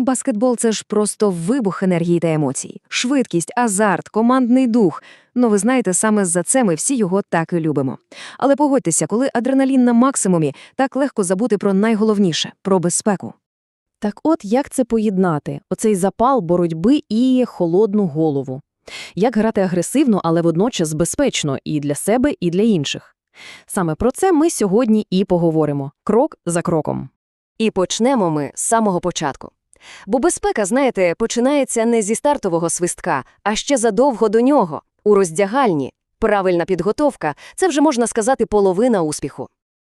Баскетбол це ж просто вибух енергії та емоцій, швидкість, азарт, командний дух. Ну, ви знаєте, саме за це ми всі його так і любимо. Але погодьтеся, коли адреналін на максимумі, так легко забути про найголовніше про безпеку. Так от як це поєднати? Оцей запал боротьби і холодну голову. Як грати агресивно, але водночас безпечно і для себе, і для інших. Саме про це ми сьогодні і поговоримо, крок за кроком. І почнемо ми з самого початку. Бо безпека, знаєте, починається не зі стартового свистка, а ще задовго до нього, у роздягальні. Правильна підготовка це вже можна сказати половина успіху.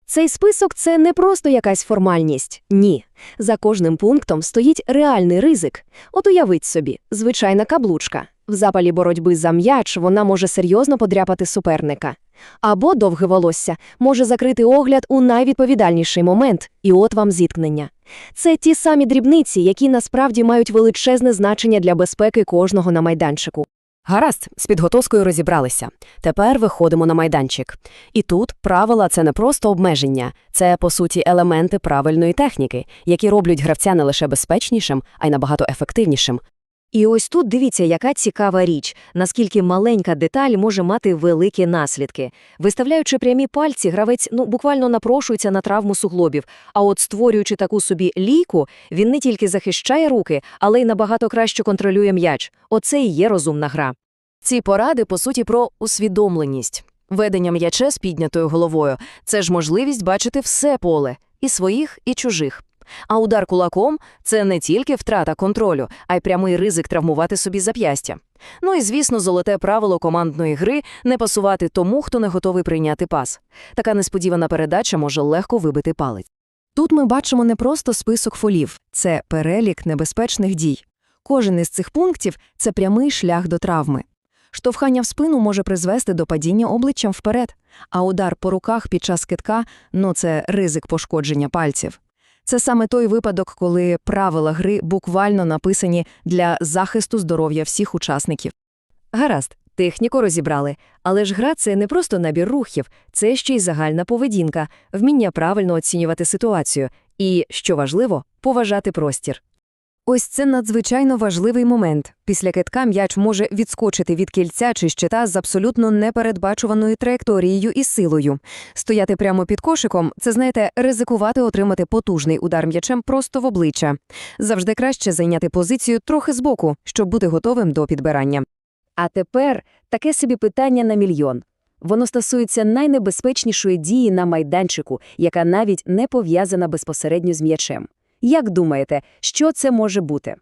Цей список це не просто якась формальність. Ні. За кожним пунктом стоїть реальний ризик. От уявіть собі, звичайна каблучка. В запалі боротьби за м'яч вона може серйозно подряпати суперника. Або довге волосся може закрити огляд у найвідповідальніший момент, і от вам зіткнення. Це ті самі дрібниці, які насправді мають величезне значення для безпеки кожного на майданчику. Гаразд, з підготовкою розібралися. Тепер виходимо на майданчик. І тут правила це не просто обмеження, це, по суті, елементи правильної техніки, які роблять гравця не лише безпечнішим, а й набагато ефективнішим. І ось тут дивіться, яка цікава річ, наскільки маленька деталь може мати великі наслідки. Виставляючи прямі пальці, гравець ну буквально напрошується на травму суглобів. А от створюючи таку собі лійку, він не тільки захищає руки, але й набагато краще контролює м'яч. Оце і є розумна гра. Ці поради, по суті, про усвідомленість. Ведення м'яча з піднятою головою це ж можливість бачити все поле і своїх, і чужих. А удар кулаком це не тільки втрата контролю, а й прямий ризик травмувати собі зап'ястя. Ну і, звісно, золоте правило командної гри не пасувати тому, хто не готовий прийняти пас. Така несподівана передача може легко вибити палець. Тут ми бачимо не просто список фолів, це перелік небезпечних дій. Кожен із цих пунктів це прямий шлях до травми. Штовхання в спину може призвести до падіння обличчям вперед, а удар по руках під час китка ну це ризик пошкодження пальців. Це саме той випадок, коли правила гри буквально написані для захисту здоров'я всіх учасників. Гаразд, техніку розібрали, але ж гра це не просто набір рухів, це ще й загальна поведінка, вміння правильно оцінювати ситуацію і, що важливо, поважати простір. Ось це надзвичайно важливий момент. Після китка м'яч може відскочити від кільця чи щита з абсолютно непередбачуваною траєкторією і силою. Стояти прямо під кошиком це, знаєте, ризикувати отримати потужний удар м'ячем просто в обличчя. Завжди краще зайняти позицію трохи збоку, щоб бути готовим до підбирання. А тепер таке собі питання на мільйон. Воно стосується найнебезпечнішої дії на майданчику, яка навіть не пов'язана безпосередньо з м'ячем. Як думаєте, що це може бути?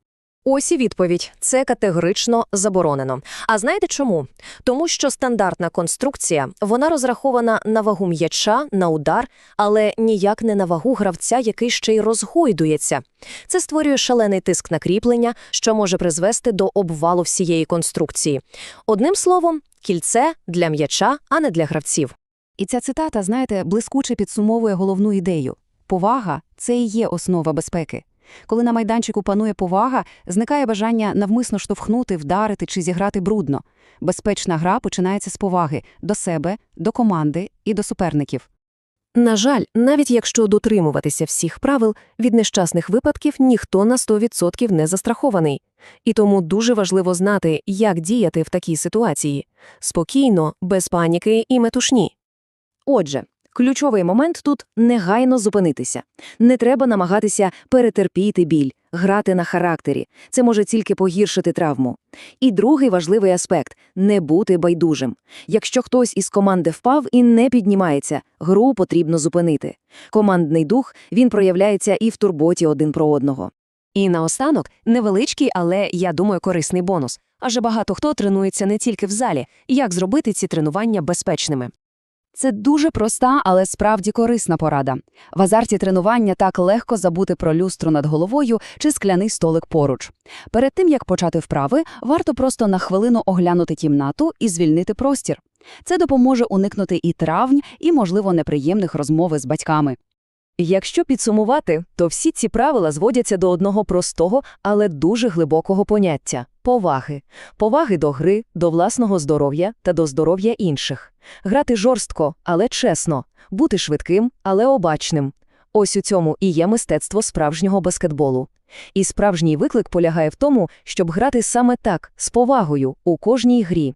Ось і відповідь – це категорично заборонено. А знаєте чому? Тому що стандартна конструкція, вона розрахована на вагу м'яча, на удар, але ніяк не на вагу гравця, який ще й розгойдується. Це створює шалений тиск на кріплення, що може призвести до обвалу всієї конструкції. Одним словом, кільце для м'яча, а не для гравців. І ця цитата, знаєте, блискуче підсумовує головну ідею. Повага це і є основа безпеки. Коли на майданчику панує повага, зникає бажання навмисно штовхнути, вдарити чи зіграти брудно. Безпечна гра починається з поваги до себе, до команди і до суперників. На жаль, навіть якщо дотримуватися всіх правил, від нещасних випадків ніхто на 100% не застрахований. І тому дуже важливо знати, як діяти в такій ситуації. Спокійно, без паніки і метушні. Отже, ключовий момент тут – негайно зупинитися. Не треба намагатися перетерпіти біль, грати на характері. Це може тільки погіршити травму. І другий важливий аспект – не бути байдужим. Якщо хтось із команди впав і не піднімається, гру потрібно зупинити. Командний дух, він проявляється і в турботі один про одного. І наостанок – невеличкий, але, я думаю, корисний бонус. Адже багато хто тренується не тільки в залі. Як зробити ці тренування безпечними? Це дуже проста, але справді корисна порада. В азарті тренування так легко забути про люстру над головою чи скляний столик поруч. Перед тим, як почати вправи, варто просто на хвилину оглянути кімнату і звільнити простір. Це допоможе уникнути і травм, і, можливо, неприємних розмови з батьками. Якщо підсумувати, то всі ці правила зводяться до одного простого, але дуже глибокого поняття поваги. Поваги до гри, до власного здоров'я та до здоров'я інших. Грати жорстко, але чесно, бути швидким, але обачним. Ось у цьому і є мистецтво справжнього баскетболу. І справжній виклик полягає в тому, щоб грати саме так, з повагою, у кожній грі.